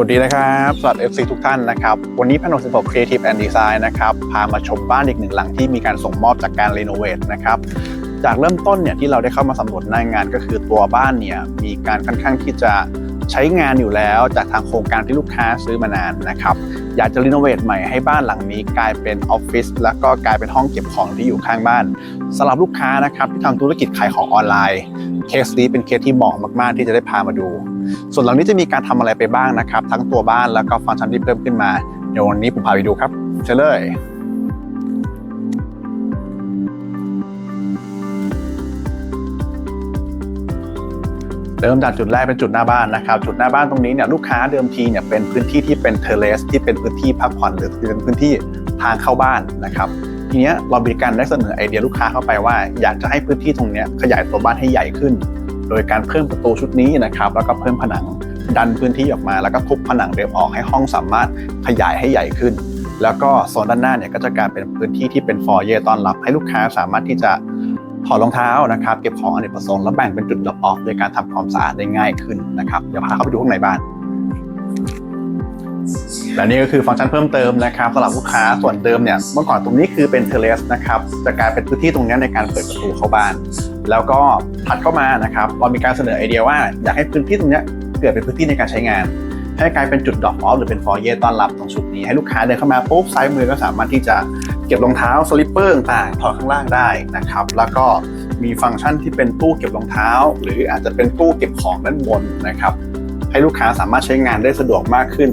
วัสดีนะครับ สวัสดี FC ทุกท่านนะครับ วันนี้พนกสิบหก Creative and Design นะครับ พามาชมบ้านอีกหนึ่งหลังที่มีการส่งมอบจากการรีโนเวทนะครับ จากเริ่มต้นเนี่ยที่เราได้เข้ามาสำรวจหน้างานก็คือตัวบ้านเนี่ยมีการค่อนข้างที่จะ ใช้งานอยู่แล้วจากทางโครงการที่ลูกค้าซื้อมานานนะครับ อยากจะรีโนเวทใหม่ให้บ้านหลังนี้กลายเป็นออฟฟิศแล้วก็กลายเป็นห้องเก็บของที่อยู่ข้างบ้านสำหรับลูกค้านะครับที่ทำธุรกิจขายของออนไลน์ เคสนี้เป็นเคสที่เหมาะมาก ๆ ที่จะได้พามาดู ส่วนหลังนี้จะมีการทำอะไรไปบ้างนะครับ ทั้งตัวบ้านแล้วก็ฟังก์ชันที่เพิ่มขึ้นมาเดี๋ยววันนี้ผมพาไปดูครับเชิญเลย เริ่มจากจุดแรกเป็นจุดหน้าบ้านนะครับจุดหน้าบ้านตรงนี้เนี่ยลูกค้าเดิมทีเนี่ยเป็นพื้นที่ที่เป็นเทเลสที่เป็นพื้นที่พักผ่อนหรือเป็นพื้นที่ทางเข้าบ้านนะครับทีเนี้ยเราบริการได้เสนอไอเดียลูกค้าเข้าไปว่า อยากจะให้พื้นที่ตรงเนี้ยขยายตัวบ้านให้ใหญ่ขึ้น โดยการเพิ่มประตูชุดนี้นะครับแล้วก็เพิ่มผนังดันพื้นที่ออกมา แล้วก็ทุบผนังเดิมออกให้ห้องสามารถขยายให้ใหญ่ขึ้น แล้วก็โซนด้านหน้าเนี่ยก็จะกลายเป็นพื้นที่ที่เป็นฟอร์เยต้อนรับให้ลูกค้าสามารถที่จะ ถอดรองเท้านะครับ เก็บของอเนกประสงค์แล้วแบ่งเป็นจุดดรอปออฟโดยการทำความสะอาดได้ง่ายขึ้นนะครับ เดี๋ยวพาเข้าไปดูข้างในบ้าน และนี่ก็คือฟังก์ชันเพิ่มเติมนะครับสำหรับลูกค้าส่วนเดิมเนี่ยเมื่อก่อนตรงนี้คือเป็นเทเลสนะครับจะกลายเป็นพื้นที่ตรงนี้ในการเปิดประตูเข้าบ้าน แล้วก็ถัดเข้ามานะครับเรามีการเสนอไอเดียว่าอยากให้พื้นที่ตรงนี้เกิดเป็นพื้นที่ในการใช้งานให้กลายเป็นจุดดรอปออฟหรือเป็นฟอร์เย่ต้อนรับตรงจุดนี้ให้ลูกค้าเดินเข้ามาปุ๊บซ้ายมือก็สามารถที่จะ เก็บรองเท้าสลิปเปอร์ต่างๆถอดข้างล่างได้นะครับ แล้วก็มีฟังก์ชันที่เป็นตู้เก็บรองเท้า หรืออาจจะเป็นตู้เก็บของด้านบนนะครับ ให้ลูกค้าสามารถใช้งานได้สะดวกมากขึ้น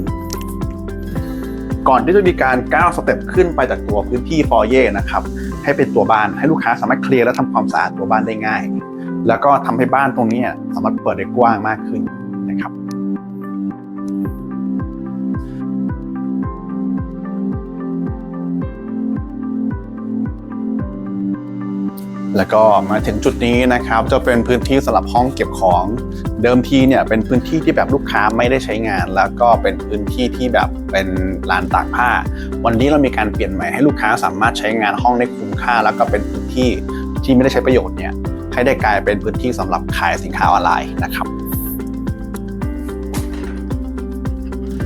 ก่อนที่จะมีการก้าวสเต็ปขึ้นไปจากตัวพื้นที่ฟอร์เย่นะครับให้เป็นตัวบ้านให้ลูกค้าสามารถเคลียร์และทำความสะอาดตัวบ้านได้ง่าย แล้วก็ทำให้บ้านตรงนี้สามารถเปิดได้กว้างมากขึ้น แล้วก็มาถึงจุดนี้นะครับ จะเป็นพื้นที่สำหรับห้องเก็บของเดิมทีเนี่ยเป็นพื้นที่ที่แบบลูกค้าไม่ได้ใช้งาน แล้วก็เป็นพื้นที่ที่แบบเป็นลานตากผ้า วันนี้เรามีการเปลี่ยนใหม่ให้ลูกค้าสามารถใช้งานห้องได้คุ้มค่า แล้วก็เป็นพื้นที่ที่ไม่ได้ใช้ประโยชน์เนี่ยให้ได้กลายเป็นพื้นที่สำหรับขายสินค้าออนไลน์นะครับ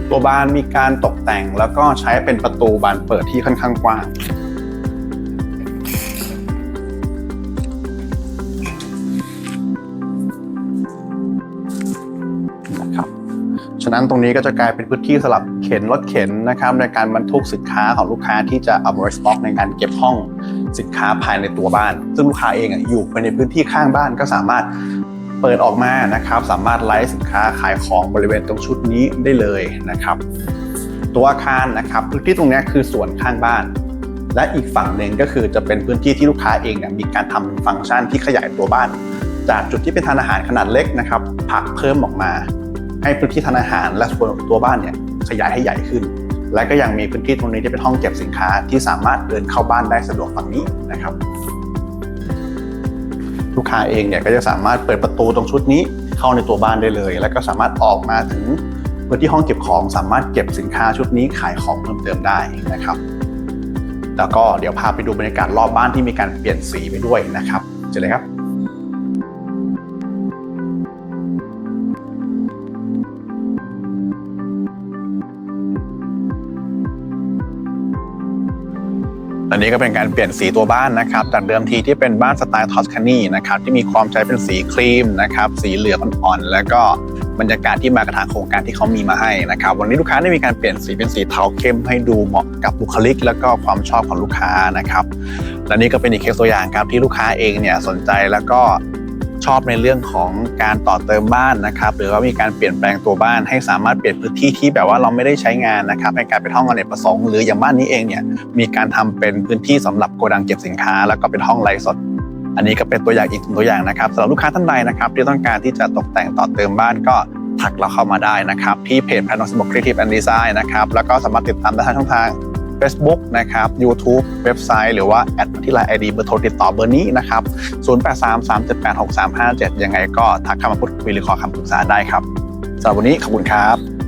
ตัวบานมีการตกแต่งแล้วก็ใช้เป็นประตูบานเปิดที่ค่อนข้างกว้างะนั้นตรงนี้ก็จะกลายเป็นพื้นที่สำหรับเข็นรถเข็นนะครับในการบรรทุกสินค้าของลูกค้าที่จะเอามาไว้สต็อกในการเก็บห้องสินค้าภายในตัวบ้าน ซึ่งลูกค้าเองอยู่ภายในพื้นที่ข้างบ้านก็สามารถเปิดออกมานะครับสามารถไลฟ์สินค้าขายของบริเวณตรงชุดนี้ได้เลยนะครับ ตัวอาคารนะครับพื้นที่ตรงนี้คือส่วนข้างบ้าน และอีกฝั่งหนึ่งก็คือจะเป็นพื้นที่ที่ลูกค้าเองเนี่ยมีการทำฟังก์ชันที่ขยายตัวบ้าน จากจุดที่เป็นทานอาหารขนาดเล็กนะครับผักเพิ่มออกมา ให้พื้นที่ทานอาหารและตัวบ้านเนี่ยขยายให้ใหญ่ขึ้น และก็ยังมีพื้นที่ตรงนี้ที่เป็นห้องเก็บสินค้าที่สามารถเดินเข้าบ้านได้สะดวกฝั่งนี้นะครับ ลูกค้าเองเนี่ยก็จะสามารถเปิดประตูตรงชุดนี้เข้าในตัวบ้านได้เลย แล้วก็สามารถออกมาถึงพื้นที่ห้องเก็บของสามารถเก็บสินค้าชุดนี้ขายของเพิ่มเติมได้นะครับ แล้วก็เดี๋ยวพาไปดูบรรยากาศรอบบ้านที่มีการเปลี่ยนสีไปด้วยนะครับเจอเลยครับ นนี้ก็เป็นการเปลี่ยนสีตัวบ้านนะครับจากเดิมทีที่เป็นบ้านสไตล์ทอสคานีนะครับที่มีความใช้เป็นสีครีมนะครับสีเหลืองอ่อนๆแล้วก็บรรยากาศที่มากระทางโครงการที่เขามีมาให้นะครับวันนี้ลูกค้าได้มีการเปลี่ยนสีเป็นสีเทาเข้มให้ดูเหมาะกับบุคลิก แล้วก็ความชอบของลูกค้านะครับและนี่ก็เป็นอีกเคสตัวอย่างครับที่ลูกค้าเองเนี่ยสนใจแล้วก็ ชอบในเรื่องของการต่อเติมบ้านนะครับหรือว่ามีการเปลี่ยนแปลงตัวบ้านให้สามารถเปลี่ยนพื้นที่ที่แบบว่าเราไม่ได้ใช้งานนะครับให้กายเป็นห้องอเนกประสงค์หรืออย่างบ้านนี้เองเนี่ยมีการทำเป็นพื้นที่สำหรับโกดังเก็บสินค้า แล้วก็เป็นห้องไลฟ์สด อันนี้ก็เป็นตัวอย่างอีกตัวอย่างนะครับสำหรับลูกค้าท่านใดนะครับที่ต้องการที่จะตกแต่งต่อเติมบ้านก็ทักเราเข้ามาได้นะครับที่เพจ Panasonic Creative and Design นะครับแล้วก็สามารถติดตามได้ทางช่องทาง Facebook นะครับ YouTube เว็บไซต์หรือว่าแอดที่ไลน์ ID เบอร์โทรติดต่อเบอร์นี้นะครับ 0833786357 ยังไงก็ทักเข้ามาพูดคุยหรือขอคำปรึกษาได้ครับสำหรับวันนี้ขอบคุณครับ